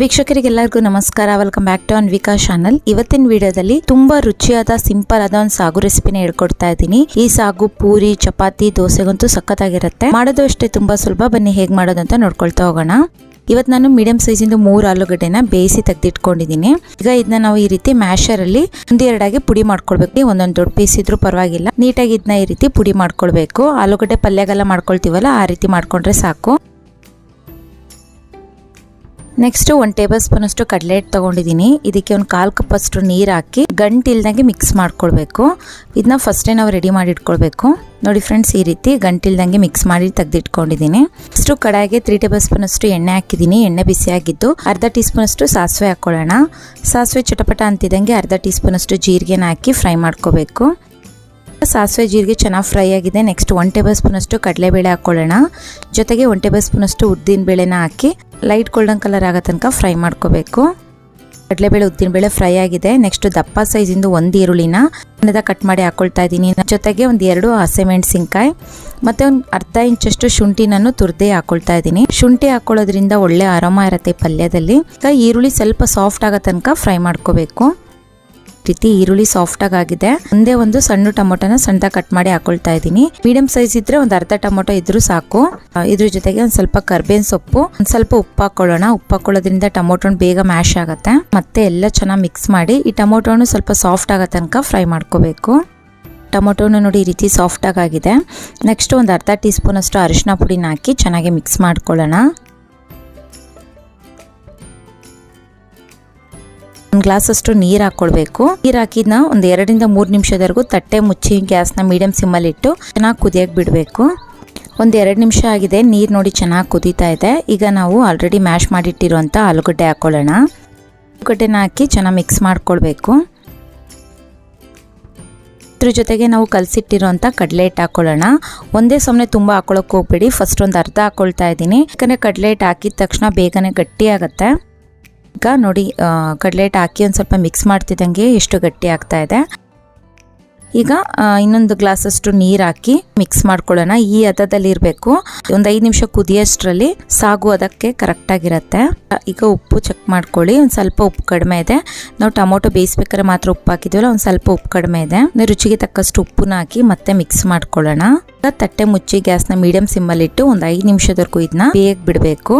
ವೀಕ್ಷಕರಿಗೆಲ್ಲರಿಗೂ ನಮಸ್ಕಾರ. Welcome back to Anvika channel ಇವತ್ತಿನ ವಿಡಿಯೋದಲ್ಲಿ ತುಂಬಾ ರುಚಿಯಾದ ಸಿಂಪಲ್ ಆದ ಒಂದು ಸಾಗು ರೆಸಿಪಿನ ಹೇಳ್ಕೊಡ್ತಾ ಇದ್ದೀನಿ. ಈ ಸಾಗು ಪೂರಿ, ಚಪಾತಿ, ದೋಸೆಗಂತೂ ಸಖತ್ತಾಗಿರುತ್ತೆ. ಮಾಡೋದು ಅಷ್ಟೇ ತುಂಬಾ ಸುಲಭ. ಬನ್ನಿ ಹೇಗೆ ಮಾಡೋದು ಅಂತ ನೋಡ್ಕೊಳ್ತಾ ಹೋಗೋಣ. ಇವತ್ತು ನಾನು ಮೀಡಿಯಂ ಸೈಜಿಂದು ಮೂರು ಆಲೂಗಡ್ಡೆನ ಬೇಯಿಸಿ ತೆಗೆದಿಟ್ಕೊಂಡಿದ್ದೀನಿ. ಈಗ ಇದನ್ನ ನಾವು ಈ ರೀತಿ ಮ್ಯಾಶರಲ್ಲಿ ಒಂದೆರಡಾಗಿ ಪುಡಿ ಮಾಡ್ಕೊಳ್ಬೇಕು. ಒಂದೊಂದು ದೊಡ್ಡ ಪೀಸ್ ಇದ್ರೂ ಪರವಾಗಿಲ್ಲ. ನೀಟಾಗಿ ಇದನ್ನ ಈ ರೀತಿ ಪುಡಿ ಮಾಡ್ಕೊಳ್ಬೇಕು. ಆಲೂಗಡ್ಡೆ ಪಲ್ಯಗೆಲ್ಲ ಮಾಡ್ಕೊಳ್ತೀವಲ್ಲ, ಆ ರೀತಿ ಮಾಡ್ಕೊಂಡ್ರೆ ಸಾಕು. ನೆಕ್ಸ್ಟ್ ಒಂದು ಟೇಬಲ್ ಸ್ಪೂನ್ ಅಷ್ಟು ಕಡಲೆ ಹಿಟ್ಟು ತೊಗೊಂಡಿದ್ದೀನಿ. ಇದಕ್ಕೆ ಒಂದು ಕಾಲು ಕಪ್ ಅಷ್ಟು ನೀರು ಹಾಕಿ ಗಂಟು ಇಲ್ದಂಗೆ ಮಿಕ್ಸ್ ಮಾಡ್ಕೊಳ್ಬೇಕು. ಇದನ್ನ ಫಸ್ಟೇ ನಾವು ರೆಡಿ ಮಾಡಿ ಇಟ್ಕೊಳ್ಬೇಕು. ನೋಡಿ ಫ್ರೆಂಡ್ಸ್ ಈ ರೀತಿ ಗಂಟಿಲ್ದಂಗೆ ಮಿಕ್ಸ್ ಮಾಡಿ ತೆಗೆದಿಟ್ಕೊಂಡಿದ್ದೀನಿ. ಅಷ್ಟು ಕಡಾಯಿಗೆ ತ್ರೀ ಟೇಬಲ್ ಸ್ಪೂನ್ ಅಷ್ಟು ಎಣ್ಣೆ ಹಾಕಿದ್ದೀನಿ. ಎಣ್ಣೆ ಬಿಸಿಯಾಗಿದ್ದು ಅರ್ಧ ಟೀ ಸ್ಪೂನ್ ಅಷ್ಟು ಸಾಸಿವೆ ಹಾಕ್ಕೊಳ್ಳೋಣ ಸಾಸಿವೆ ಚಟಪಟ ಅಂತಿದ್ದಂಗೆ ಅರ್ಧ ಟೀ ಸ್ಪೂನ್ ಅಷ್ಟು ಜೀರಿಗೆನ ಹಾಕಿ ಫ್ರೈ ಮಾಡ್ಕೋಬೇಕು. ಸಾಸಿವೆ ಜೀರಿಗೆ ಚೆನ್ನಾಗಿ ಫ್ರೈ ಆಗಿದೆ. ನೆಕ್ಸ್ಟ್ ಒನ್ ಟೇಬಲ್ ಸ್ಪೂನ್ ಅಷ್ಟು ಕಡಲೆಬೇಳೆ ಹಾಕ್ಕೊಳ್ಳೋಣ ಜೊತೆಗೆ ಒನ್ ಟೇಬಲ್ ಸ್ಪೂನ್ ಅಷ್ಟು ಉದ್ದಿನ ಬೇಳೆನ ಹಾಕಿ ಲೈಟ್ ಗೋಲ್ಡನ್ ಕಲರ್ ಆಗೋ ತನಕ ಫ್ರೈ ಮಾಡ್ಕೋಬೇಕು. ಕಡಲೆಬೇಳೆ ಉದ್ದಿನಬೇಳೆ ಫ್ರೈ ಆಗಿದೆ. ನೆಕ್ಸ್ಟ್ ದಪ್ಪ ಸೈಜಿಂದು ಒಂದು ಈರುಳ್ಳಿನ ಸಣ್ಣದ ಕಟ್ ಮಾಡಿ ಹಾಕೊಳ್ತಾ ಇದ್ದೀನಿ. ಜೊತೆಗೆ ಒಂದು ಎರಡು ಹಸಿಮೆಣಸಿನ್ಕಾಯಿ ಮತ್ತು ಒಂದು ಅರ್ಧ ಇಂಚಷ್ಟು ಶುಂಠಿನನ್ನು ತುರ್ದೇ ಹಾಕೊಳ್ತಾ ಇದ್ದೀನಿ. ಶುಂಠಿ ಹಾಕೊಳ್ಳೋದ್ರಿಂದ ಒಳ್ಳೆ ಆರಾಮ ಇರುತ್ತೆ ಪಲ್ಯದಲ್ಲಿ. ಈಗ ಈರುಳ್ಳಿ ಸ್ವಲ್ಪ ಸಾಫ್ಟ್ ಆಗೋ ತನಕ ಫ್ರೈ ಮಾಡ್ಕೋಬೇಕು. ರೀತಿ ಈರುಳ್ಳಿ ಸಾಫ್ಟ್ ಆಗಿ ಆಗಿದೆ ಒಂದೇ ಒಂದು ಸಣ್ಣ ಟೊಮೊಟೊನ ಸಣ್ಣದಾಗಿ ಕಟ್ ಮಾಡಿ ಹಾಕೊಳ್ತಾ ಇದ್ದೀನಿ. ಮೀಡಿಯಂ ಸೈಜ್ ಇದ್ರೆ ಒಂದು ಅರ್ಧ ಟೊಮೊಟೊ ಇದ್ರೂ ಸಾಕು. ಇದ್ರ ಜೊತೆಗೆ ಒಂದು ಸ್ವಲ್ಪ ಕರ್ಬೇವಿನ ಸೊಪ್ಪು, ಒಂದು ಸ್ವಲ್ಪ ಉಪ್ಪು ಹಾಕೊಳ್ಳೋಣ. ಉಪ್ಪು ಹಾಕೊಳ್ಳೋದ್ರಿಂದ ಟೊಮೊಟೊನ ಬೇಗ ಮ್ಯಾಶ್ ಆಗುತ್ತೆ. ಮತ್ತೆ ಎಲ್ಲ ಚೆನ್ನಾಗಿ ಮಿಕ್ಸ್ ಮಾಡಿ ಈ ಟೊಮೊಟೊನು ಸ್ವಲ್ಪ ಸಾಫ್ಟ್ ಆಗೋ ತನಕ ಫ್ರೈ ಮಾಡ್ಕೋಬೇಕು. ಟೊಮೊಟೊನು ನೋಡಿ ಈ ರೀತಿ ಸಾಫ್ಟ್ ಆಗಿದೆ ನೆಕ್ಸ್ಟ್ ಒಂದು ಅರ್ಧ ಟೀ ಸ್ಪೂನ್ ಅಷ್ಟು ಅರಿಶಿನ ಪುಡಿನ ಹಾಕಿ ಚೆನ್ನಾಗಿ ಮಿಕ್ಸ್ ಮಾಡ್ಕೊಳ್ಳೋಣ. ಒಂದು ಗ್ಲಾಸ್ ಅಷ್ಟು ನೀರು ಹಾಕೊಳ್ಬೇಕು. ನೀರು ಹಾಕಿದ್ನ ಒಂದ್ ಎರಡರಿಂದ ಮೂರು ನಿಮಿಷದವರೆಗೂ ತಟ್ಟೆ ಮುಚ್ಚಿ ಗ್ಯಾಸ್ನ ಮೀಡಿಯಂ ಸಿಮ್ಮಲ್ಲಿ ಇಟ್ಟು ಚೆನ್ನಾಗಿ ಕುದಿಯಕ್ಕೆ ಬಿಡಬೇಕು. ಒಂದು ಎರಡು ನಿಮಿಷ ಆಗಿದೆ, ನೀರು ನೋಡಿ ಚೆನ್ನಾಗಿ ಕುದೀತಾ ಇದೆ. ಈಗ ನಾವು ಆಲ್ರೆಡಿ ಮ್ಯಾಶ್ ಮಾಡಿಟ್ಟಿರುವಂಥ ಆಲೂಗಡ್ಡೆ ಹಾಕೊಳ್ಳೋಣ. ಆಲೂಗಡ್ಡೆನ ಹಾಕಿ ಚೆನ್ನಾಗಿ ಮಿಕ್ಸ್ ಮಾಡ್ಕೊಳ್ಬೇಕು. ಇದ್ರ ಜೊತೆಗೆ ನಾವು ಕಲಸಿಟ್ಟಿರುವಂಥ ಕಡಲೆ ಹಿಟ್ಟು ಹಾಕೊಳ್ಳೋಣ. ಒಂದೇ ಸಮನೆ ತುಂಬ ಹಾಕೊಳ್ಳೋಕೆ ಹೋಗ್ಬೇಡಿ. ಫಸ್ಟ್ ಒಂದು ಅರ್ಧ ಹಾಕ್ಕೊಳ್ತಾ ಇದ್ದೀನಿ. ಯಾಕಂದರೆ ಕಡಲೆ ಹಿಟ್ಟು ಹಾಕಿದ ತಕ್ಷಣ ಬೇಗನೆ ಗಟ್ಟಿ ಆಗುತ್ತೆ. ಈಗ ನೋಡಿ ಕಡಲೆ ಹಾಕಿ ಒಂದು ಸ್ವಲ್ಪ ಮಿಕ್ಸ್ ಮಾಡ್ತಿದ್ದಂಗೆ ಎಷ್ಟು ಗಟ್ಟಿ ಆಗ್ತಾ ಇದೆ. ಈಗ ಇನ್ನೊಂದು ಗ್ಲಾಸಷ್ಟು ನೀರು ಹಾಕಿ ಮಿಕ್ಸ್ ಮಾಡ್ಕೊಳ್ಳೋಣ. ಈ ಹದದಲ್ಲಿ ಇರಬೇಕು ಒಂದು ಐದು ನಿಮಿಷ ಕುದಿಯೋಷ್ಟರಲ್ಲಿ ಸಾಗು ಅದಕ್ಕೆ ಕರೆಕ್ಟಾಗಿರುತ್ತೆ ಈಗ ಉಪ್ಪು ಚೆಕ್ ಮಾಡ್ಕೊಳ್ಳಿ. ಒಂದು ಸ್ವಲ್ಪ ಉಪ್ಪು ಕಡಿಮೆ ಇದೆ. ನಾವು ಟೊಮೊಟೊ ಬೇಯಿಸ್ಬೇಕಾದ್ರೆ ಮಾತ್ರ ಉಪ್ಪು ಹಾಕಿದ್ವಲ್ಲ, ಒಂದು ಸ್ವಲ್ಪ ಉಪ್ಪು ಕಡಿಮೆ ಇದೆ. ರುಚಿಗೆ ತಕ್ಕಷ್ಟು ಉಪ್ಪನ್ನ ಹಾಕಿ ಮತ್ತೆ ಮಿಕ್ಸ್ ಮಾಡ್ಕೊಳ್ಳೋಣ. ತಟ್ಟೆ ಮುಚ್ಚಿ ಗ್ಯಾಸ್ನ ಮೀಡಿಯಂ ಸಿಮ್ಮಲ್ಲಿ ಇಟ್ಟು ಒಂದು ಐದು ನಿಮಿಷದವರೆಗೂ ಇದನ್ನ ಬೇಗ ಬಿಡಬೇಕು.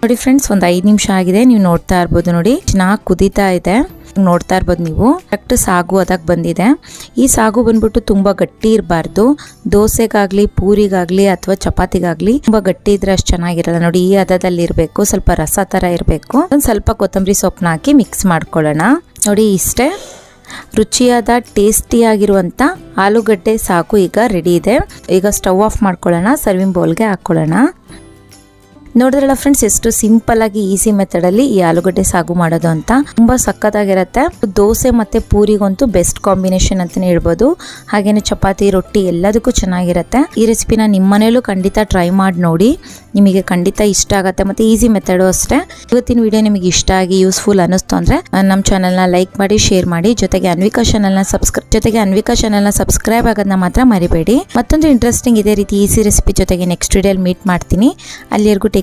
ನೋಡಿ ಫ್ರೆಂಡ್ಸ್, ಒಂದು ಐದು ನಿಮಿಷ ಆಗಿದೆ. ನೀವು ನೋಡ್ತಾ ಇರ್ಬೋದು ನೋಡಿ. ಚೆನ್ನಾಗಿ ಕುದೀತಾ ಇದೆ. ನೋಡ್ತಾ ಇರ್ಬೋದು ನೀವು. ಕರೆಕ್ಟ್ ಸಾಗು ಅದಕ್ಕೆ ಬಂದಿದೆ. ಈ ಸಾಗು ಬಂದ್ಬಿಟ್ಟು ತುಂಬ ಗಟ್ಟಿ ಇರಬಾರ್ದು. ದೋಸೆಗಾಗ್ಲಿ, ಪೂರಿಗಾಗ್ಲಿ ಅಥವಾ ಚಪಾತಿಗಾಗ್ಲಿ ತುಂಬ ಗಟ್ಟಿ ಇದ್ರೆ ಅಷ್ಟು ಚೆನ್ನಾಗಿರಲ್ಲ. ನೋಡಿ, ಈ ಹದದಲ್ಲಿ ಇರಬೇಕು, ಸ್ವಲ್ಪ ರಸ ಥರ ಇರಬೇಕು. ಒಂದು ಸ್ವಲ್ಪ ಕೊತ್ತಂಬರಿ ಸೊಪ್ಪನ್ನ ಹಾಕಿ ಮಿಕ್ಸ್ ಮಾಡ್ಕೊಳ್ಳೋಣ. ನೋಡಿ, ಇಷ್ಟೇ. ರುಚಿಯಾದ ಟೇಸ್ಟಿಯಾಗಿರುವಂಥ ಆಲೂಗಡ್ಡೆ ಸಾಕು ಈಗ ರೆಡಿ ಇದೆ. ಈಗ ಸ್ಟವ್ ಆಫ್ ಮಾಡ್ಕೊಳ್ಳೋಣ ಸರ್ವಿಂಗ್ ಬೌಲ್ಗೆ ಹಾಕ್ಕೊಳ್ಳೋಣ. ನೋಡಿದ್ರಲ್ಲ ಫ್ರೆಂಡ್ಸ್ ಎಷ್ಟು ಸಿಂಪಲ್ ಆಗಿ ಈಸಿ ಮೆಥಡ್ ಅಲ್ಲಿ ಈ ಆಲೂಗಡ್ಡೆ ಸಾಗು ಮಾಡೋದು ಅಂತ. ತುಂಬಾ ಸಕ್ಕತ್ತಾಗಿರುತ್ತೆ ದೋಸೆ ಮತ್ತೆ ಪೂರಿಗಂತೂ ಬೆಸ್ಟ್ ಕಾಂಬಿನೇಷನ್ ಅಂತಾನೆ ಹೇಳ್ಬೋದು. ಹಾಗೇನೆ ಚಪಾತಿ, ರೊಟ್ಟಿ ಎಲ್ಲದಕ್ಕೂ ಚೆನ್ನಾಗಿರುತ್ತೆ. ಈ ರೆಸಿಪಿನ ನಿಮ್ಮ ಮನೇಲೂ ಖಂಡಿತ ಟ್ರೈ ಮಾಡಿ ನೋಡಿ. ನಿಮಗೆ ಖಂಡಿತ ಇಷ್ಟ ಆಗುತ್ತೆ ಮತ್ತೆ ಈಸಿ ಮೆಥಡು ಅಷ್ಟೇ. ಇವತ್ತಿನ ವಿಡಿಯೋ ನಿಮಗೆ ಇಷ್ಟ ಆಗಿ ಯೂಸ್ಫುಲ್ ಅನ್ನಿಸ್ತು ಅಂದ್ರೆ ನಮ್ಮ ಚಾನಲ್ನ ಲೈಕ್ ಮಾಡಿ ಶೇರ್ ಮಾಡಿ. ಜೊತೆಗೆ ಅನ್ವಿಕಾ ಚಾನಲ್ನ ಸಬ್ಸ್ಕ್ರೈಬ್ ಜೊತೆಗೆ ಅನ್ವಿಕಾ ಚಾನಲ್ನ ಸಬ್ಸ್ಕ್ರೈಬ್ ಆಗೋದನ್ನ ಮಾತ್ರ ಮರಿಬೇಡಿ. ಮತ್ತೊಂದು ಇಂಟ್ರೆಸ್ಟಿಂಗ್ ಇದೇ ರೀತಿ ಈಸಿ ರೆಸಿಪಿ ಜೊತೆಗೆ ನೆಕ್ಸ್ಟ್ ವಿಡಿಯೋಲಿ ಮೀಟ್ ಮಾಡ್ತೀನಿ. ಅಲ್ಲಿವರೆಗೂ take